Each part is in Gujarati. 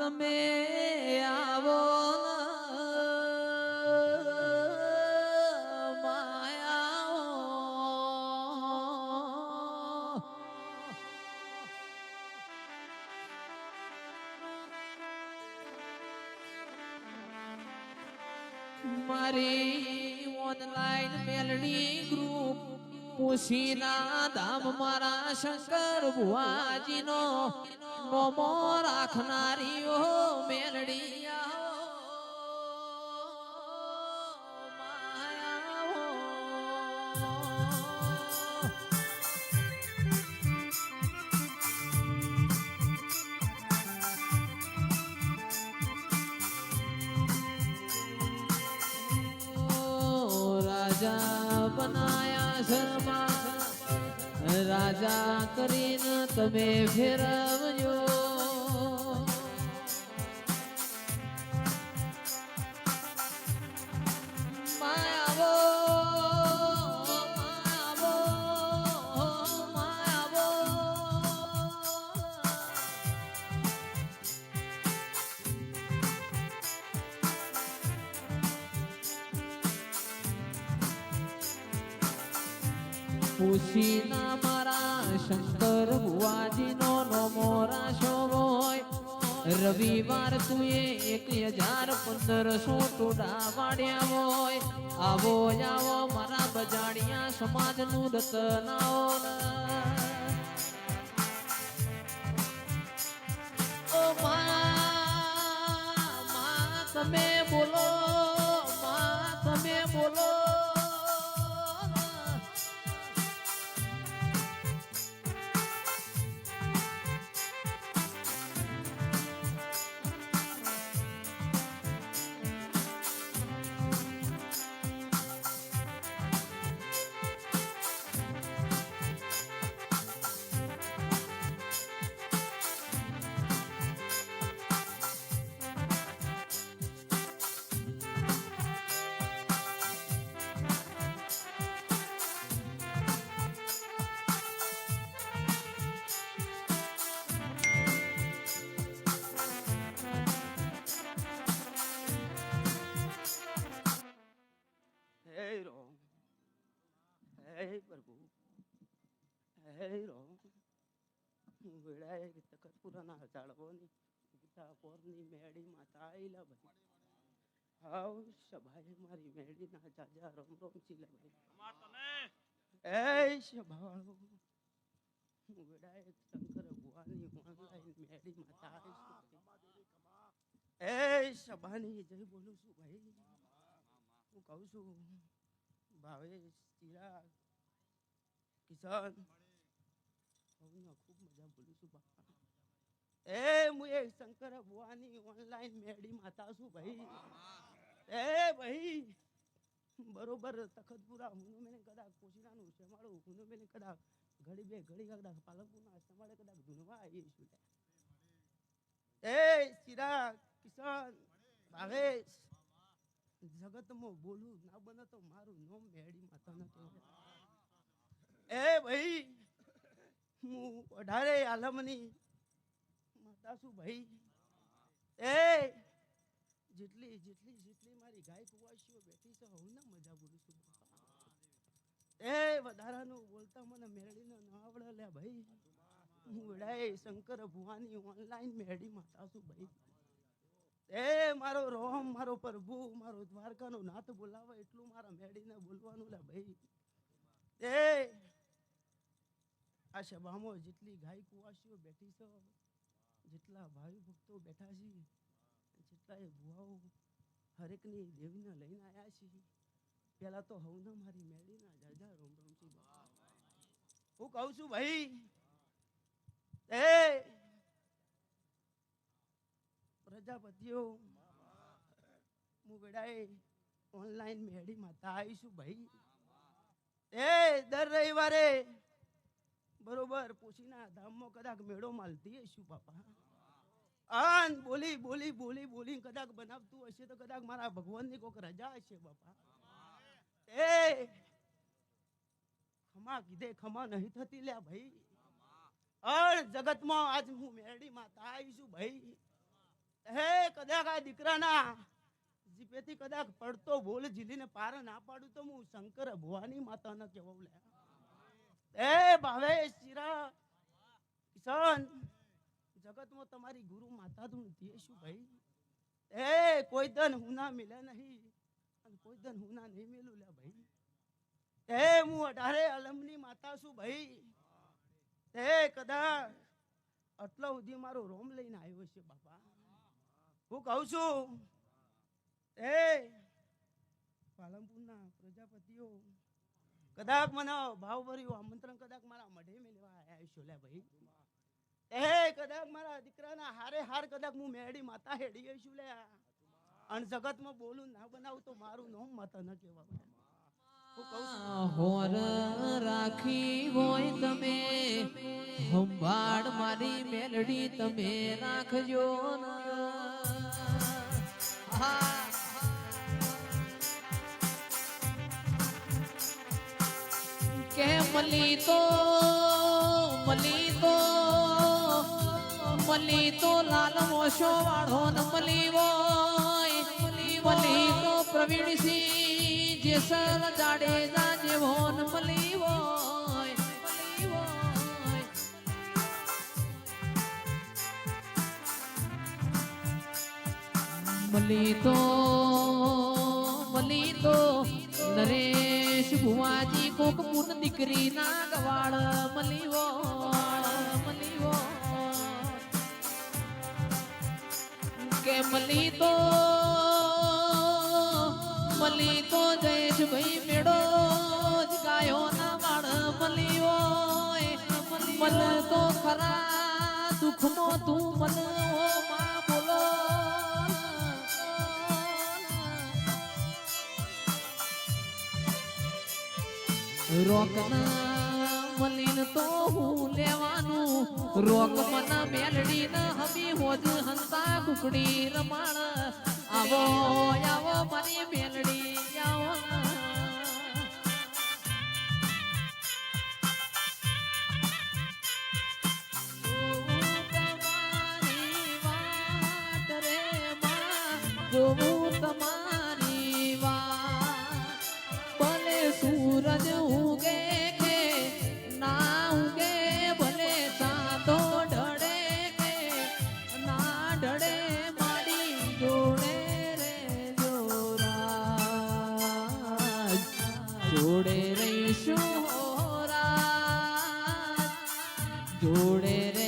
તમે આવો મારી ઓનલાઈન મેલડી ગ્રુપ પુશીના ધામ મારા શંકર ભુવાજીનો નોમો રાખનારીઓ મેલડી આવો, માયાઓ. ઓ રાજા બનાયા શર્મા રાજા કરીને તમે ફેરવજો પૂછીના મારા શંકર ભુવાજીનો નોમો રાશો હોય. રવિવાર તુએ એક હજાર પંદરસો ટોડા વાળ્યા હોય. આવો આવો મારા બજાડિયા સમાજનું રતન આવો ને. ઓ માં, માં તમે બોલો. હે પ્રભુ, હે રામ. વેળાએ તખતપુરાના ઝાડવોની ગીતા પોરની મેળી માતા આઈલા ભાઈ હાવ સભાએ મારી મેળીના જાજા રોમ રોમ ચીલા ભાઈ એ સભાળો વેળાએ શંકર ભુવાની ઓનલાઈન માતા આવીશ એ સભાની જય બોલું છું ભાઈ. હું કહું છું, ભાવેશ ચિરાગ કિશન ખૂબ મજા બોલું છું બાપા એ હું એ શંકર ભુવાની ઓનલાઈન મેડી માતા છું ભાઈ. એ ભાઈ, બરોબર, તખતપુરા હું મેને કદાચ કોશીરાનું શેમાળું હું મેને કદાચ ઘડી બે ઘડી કદાચ પાલનપુરના શેમાળે કદાચ ધૂનવા આવી છું એ ચિરાગ, કિશન, ભાવેશ, જગતમાં બોલું, ના બને તો મારું નોમ મેડી માતા ન કહેવાય એ ભાઈ, હું અઢારે આલમની માતા છું ભાઈ. એ, જેટલી જેટલી જેટલી મારી ગાય કુવાસીઓ બેઠી છે, હું ના મજા બોલું છું. એ વધારાનું બોલતા મને મેળીને ન આવડે લે ભાઈ. હું વડાય શંકર ભુવાની ઓનલાઈન મેળી માતા છું ભાઈ. એ મારો રોમ મારો પ્રભુ, મારો દ્વારકાનો નાથ બોલાવે, એટલું મારા મેળીને બોલવાનું લે ભાઈ. એ આ સભામાં જેટલી ગાય કુવાસીઓ બેઠી છે, જેટલા ભાઈ ભક્તો બેઠા છે જેટલા એ ભુવાઓ હરેકની દેવીને લઈને આવ્યા છે. પેલા તો હવને મારી મેળીના જાજા રોમ રોમ છે. હું કહું છું, ભાઈ, એ પ્રજાપતિઓ હું ઓનલાઈન મેળી માતા આવીશું, ભાઈ. એ દર રવિવારે બરોબર, પૂછીના, ધામમાં કદાચ મેળો માલતી હશું બાપા. આન બોલી બોલી બોલી બોલી કદાચ બનાવતું હશે તો કદાચ મારા ભગવાનની કોઈક રજા હશે, બાપા. એ, ખમા કીધે, ખમા નહીં થતી લ્યા ભાઈ. અણ જગતમાં આજ હું મેરડી માતા આવીશું ભાઈ. હે કદાચ આ દીકરાના જીપેથી કદાચ પડતો બોલ ઝીલીને પાર ના પાડું તો હું શંકર ભવાની માતાને કહેવાઉં લે એ ભાવેશ ચિરા કિશન, જગતમાં તમારી ગુરુ માતા તું ભાઈ. એ કોઈ દન હુના મિલે નહીં. કોઈ દન હુના નહીં મિલું લે ભાઈ. એ હું અઢારે અલમની માતા છું ભાઈ. એ કદાચ આટલા સુધી મારો રોમ લઈને આવ્યો છે બાપા. હું કહું છું, એ પાલનપુરના પ્રજાપતિઓ કદાચ મને ભાવ ભર્યું આમંત્રણ કદાચ મારા મઢે મેળવા આવ્યા છો લે ભાઈ એ કદાચ મારા દીકરાના હારે હાર કદાચ હું મેળી માતા હેડી આવીશું લે અને જગતમાં બોલું ના બનાવું તો મારું નામ માતા ન કહેવાય હું કહું છું હોર રાખી હોય તમે સંભાળ મારી મેલડી તમે રાખજો. હા. મલી તો મલી તો મલી તો લાલ મોશો વાળો ન મલી હોય મલી તો પ્રવીણસિંહ જેસલ જાડેજા જેવો ન મલી મલી તો મલી તો નરેશ ભુવાજી કોક મૂન દીકરી ના ગવાળ મલીવો. કે મલી તો મલી તો જયેશ ભાઈ મેળો જ ગાયો ના વાળ મલી હોય મલ તો ખરા દુઃખનો તું મન રોકના મલીન તો લેવાનું રોક મન મેલડી હમી હોજ હંતા કુકડી રમાણ આવો આવો મારી મેલડી આવો તમારી দূরের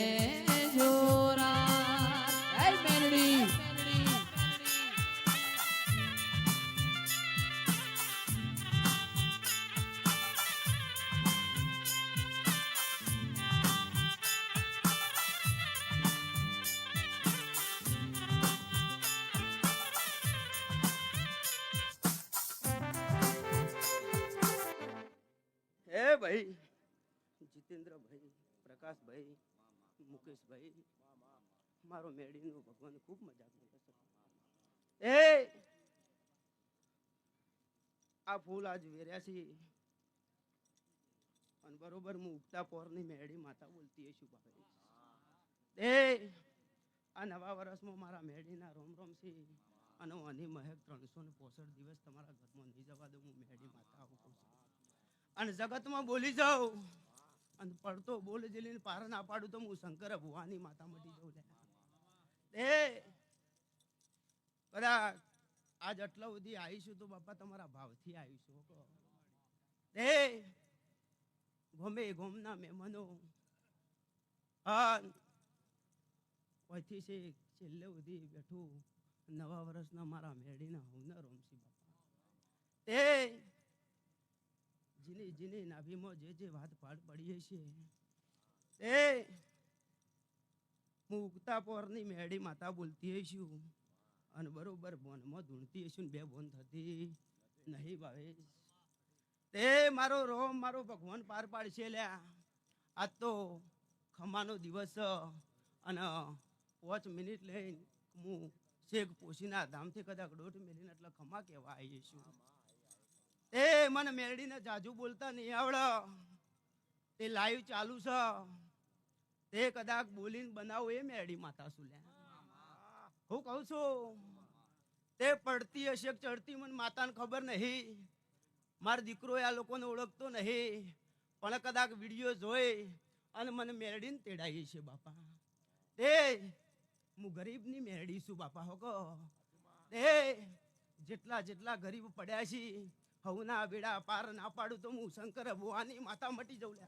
મારો મેળીનો ભગવાન ખૂબ મજાક એ! આ ફૂલ આજ વેર્યા છે. અને બરોબર હું ઉગતા પોરની મેળી માતા બોલતી હશું ભાઈ એ! આ નવા વર્ષમાં મારા મેળીના રોમ રોમ છે. અને હું અની મહેક ત્રણસો ને પોસઠ દિવસ તમારા ઘરમાં નહીં જવા દઉં, હું મેળી માતા આવું છું. અને જગતમાં બોલી જાઉં. અને પડતો બોલ જેલીને પાર ના પાડું તો હું શંકર ભુવાની માતા મટી જવું લે એ કદાચ આજ આટલા સુધી આવીશું તો બાપા તમારા ભાવથી આવીશું. એ, ગમે ગોમના મહેમાનો. હા છેલ્લે સુધી બેઠું. નવા વર્ષના મારા મેળીના હુનર રમશી બાપા. તે જીની જીની નાભીમાં જે જે વાત પાડ પડીએ છીએ એ! હું ઉગતા પોરની મેળી માતા બોલતી હઈશું. અને બરોબર બોનમાં ધૂણતી હશું બે બોન થતી નહીં ભાવે. તે મારો રોમ મારો ભગવાન પાર પાડશે લ્યા. આ તો ખમાનો દિવસ અને પાંચ મિનિટ લઈને હું શેખ પોશીના ધામથી કદાચ દોઢ મિનિટ એટલે ખમા કહેવા આવી છું એ, મને મેરડીને જાજુ બોલતા નહીં આવડે. તે લાઈવ ચાલુ છે. તે કદાચ બોલીને બનાવો એ મેરડી માતા શું લે. હું હું કહું છું, તે પડતી હશે ચડતી, મને માતાને ખબર નહીં. મારો દીકરો આ લોકોને ઓળખતો નહીં. પણ કદાચ વીડિયો જોઈ અને મને મેરડીને તેડાવી છે બાપા. તે, હું ગરીબની મેરડી છું બાપા હોકો તે, જેટલા જેટલા ગરીબ પડ્યા છે હવના વેડા પાર ના પાડું તો હું શંકર ભુવાની માતા મટી જઉં લે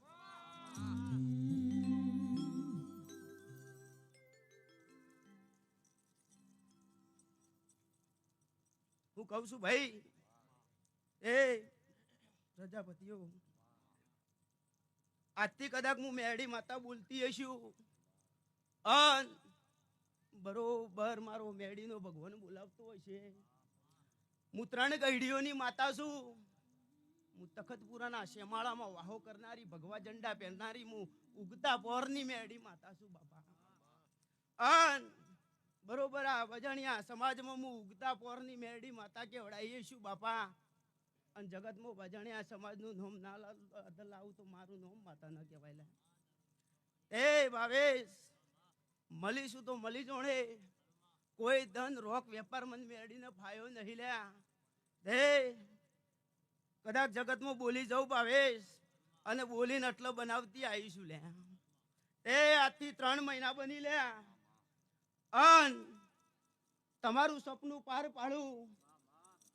હું કહું છું, ભાઈ, એ પ્રજાપતિઓ, આજથી કદાચ હું મેડી માતા બોલતી હશું અન બરોબર મારો મેરડીનો ભગવાન બોલાવતો હશે હું ત્રણ ગઢીઓની માતા છું. હું તખતપુરાના શેમાળામાં વાહો કરનારી, ભગવા ઝંડા પહેરનારી, હું ઉગતા પોરની મેરડી માતા છું બાપા. અન બરોબર આ વજણિયા સમાજમાં હું ઉગતા પોરની મેરડી માતા કેવડાવીએ છું બાપા. અને જગતમાં વજણિયા સમાજનું નોમ ના લાવું તો મારું નોમ માતા ન કહેવાય એ ભાવેશ, મળીશું તો મળી જોણે કોઈ ધન રોક વેપાર મન મેળીને ફાયો નહીં લ્યા. દે કદાચ જગતમાં બોલી જવું ભાવેશ અને બોલીને એટલો બનાવતી આવીશું લે. એ, આજથી ત્રણ મહિના બની લે. અન તમારું સપનું પાર પાડું.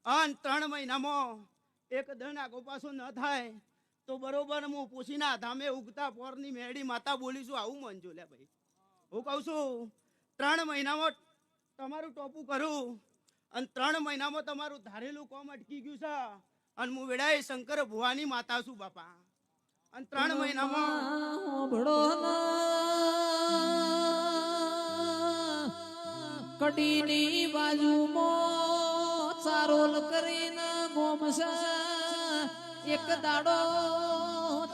અન ત્રણ મહિનામાં એક દણ આગો પાછો ન થાય તો બરોબર હું પૂછીના ધામે ઉગતા પોરની મેળી માતા બોલીશું આવું મનજો લે ભાઈ. હું કહું છું, ત્રણ મહિનામાં તમારું ટોપું કરું. અને ત્રણ મહિનામાં તમારું ધારેલું કોમ અટકી ગયું છે અને હું વેડાય શંકર ભુવાની માતા છું બાપા અને ત્રણ મહિનામાં ભળો કડીની બાજુમાં ચારોલ કરીને ગોમશે એક દાડો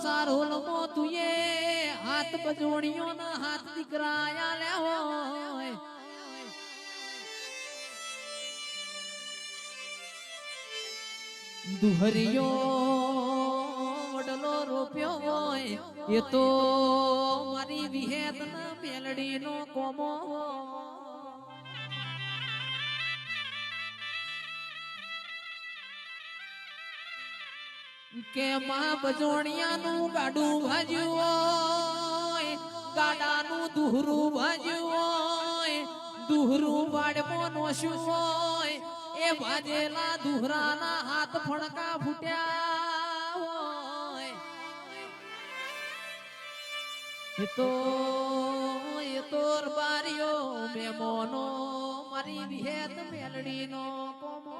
ચારોલ મો તુએ હાથ બજોણીઓ ના હાથ દીકરા આલ્યા હોય દુહરિયો વડલો રોપ્યો હોય, એ તો મારી વિહેત ના નો કોમો કે માં બજોણિયાનું ગાડું ભાજ્યું હોય, ગાડાનું દુહરું ભાજ્યું હોય દુહરું વાડમો નો શું હોય એ ભાજેલા દુહરાના હાથ ફણકા ફૂટ્યા તો, એ તોર બારીઓ મેમોનો, મારી વિહેત મેલડીનો કોમો.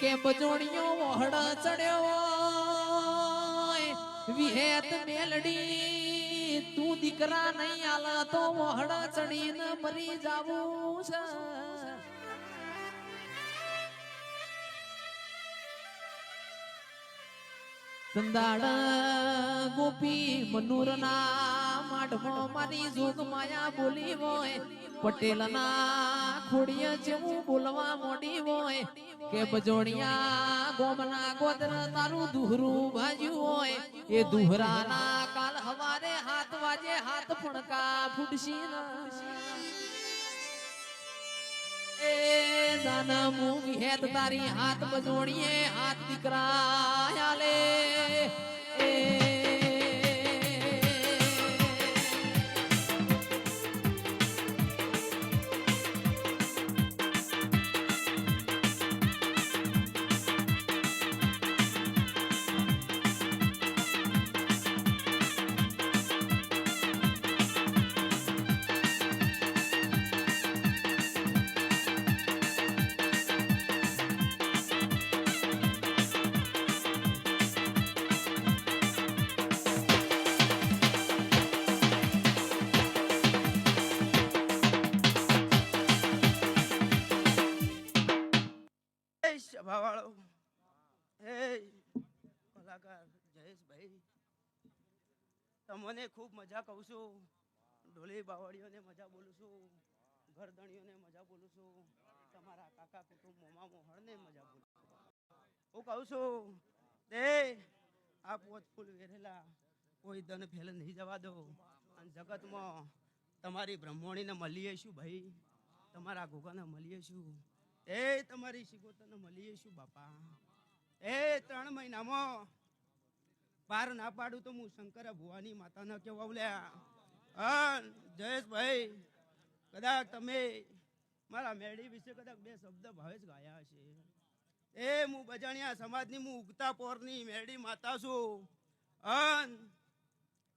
કે બજોણીઓ વહડ ચડ્યો વિહેત મેલડી તું દીકરા નહીં આલ તો વહડ ચડીને મરી જાવું છે સંદાડ ગોપી મનુરના માઢમાં મારી જોગ માયા બોલી હોય. પટેલના ખોડિયા જેવું બોલવા મોડી હોય. કે બજોણિયા ગોમના ગોદર તારું દુહરું ભાજ્યું હોય. એ દુહરાના કાલ હવારે હાથ વાજે હાથ ફણકા ફૂટશી એ દાના મૂંગ હેત તારી હાથ બજોણીએ હાથ દીકરા આલે. તમને ખૂબ મજા કહું છું. ઢોલી બાવળીઓને મજા બોલું છું. ઘરધણીઓને મજા બોલું છું. તમારા કાકા કુટુંબ મોમા મોહણને મજા બોલું છું. હું કહું છું તે આ પોત ફૂલ વેરેલા, કોઈ દન ફેલ નહીં જવા દો. અને જગતમાં તમારી બ્રહ્મણીને મળીએ શું ભાઈ? તમારા ગોગાને મળીએ શું? એ તમારી શિગોતને મળીએ શું બાપા? એ ત્રણ મહિનામાં પાર ના પાડું તો હું શંકર ભુવાની માતાના કેવા લ્યા. અન જયેશભાઈ, કદાચ તમે મારા મેળી વિશે કદાચ બે શબ્દ ભાવે જ ગાયા હશે. એ હું બજાણિયા સમાજની હું ઉગતા પોરની મેળી માતા છું. અન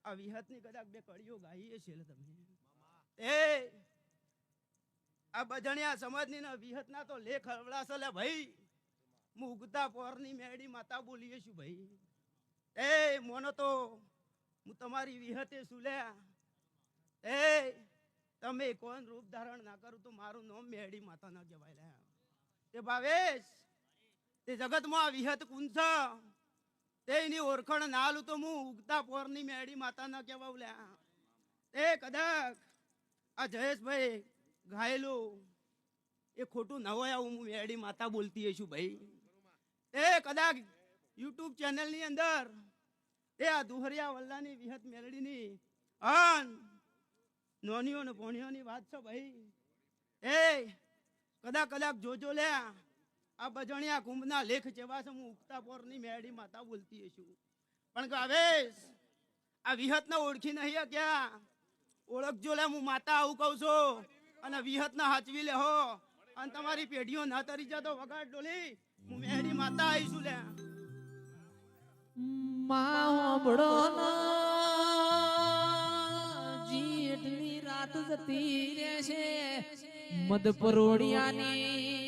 આ વિહતની કદાચ બે કડીઓ ગાઈએ છે તમે. એ, આ બજાણિયા સમાજની વિહતના તો લેખ હળવડાશે ભાઈ. હું ઉગતા પોરની મેળી માતા બોલીએ છું ભાઈ. એ, મોનો તો હું તમારી વિહતે સુલ્યા એ, તમે કોણ રૂપ ધારણ ના કરું તો મારું નામ મેળી માતા ના કહેવાય લે. તે ભાવેશ, તે જગતમાં વિહત તે એની ઓળખણ ના આલું તો હું ઉગતા પોરની મેળી માતા ના કહેવાય લ્યા એ કદાચ આ જયેશભાઈ ઘાયલું, એ ખોટું ન હોય આવું હું મેળી માતા બોલતી છું ભાઈ. એ કદાચ યુટ્યુબ ચેનલની અંદર એ આ દુહરિયા વલ્લાની વિહત મેલડીની અન નોનીઓ ને ભોણીઓની વાત છે ભાઈ. એ કદાચ કદાચ જોજો લે, આ બજણિયા કુંભના લેખ જેવા છે, હું ઉગતા પોરની મેળી માતા બોલતી છું પણ ગાવેશ આ વિહતને ઓળખી નહીં ક્યાં ઓળખજો લે, હું માતા આવું કહું છું. અને વિહતને હાચવી લે હો અને તમારી પેઢીઓ ના તરી જતો વગાડ ડોલી. હું મેળી માતા આવીશું લે. માં જી એટલી રાત જતી રહેશે. મદ પરોડિયાની